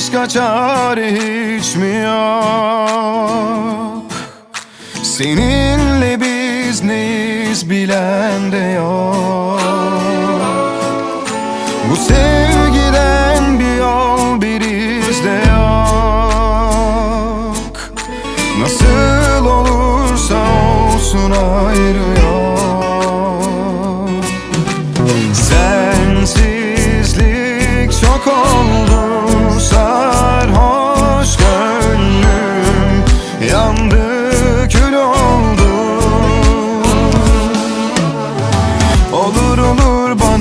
başka çare hiç mi yok? Seninle biz neyiz bilen de yok. Bu sevgiden bir yol bir iz de yok. Nasıl olursa olsun ayrı yok. Sensizlik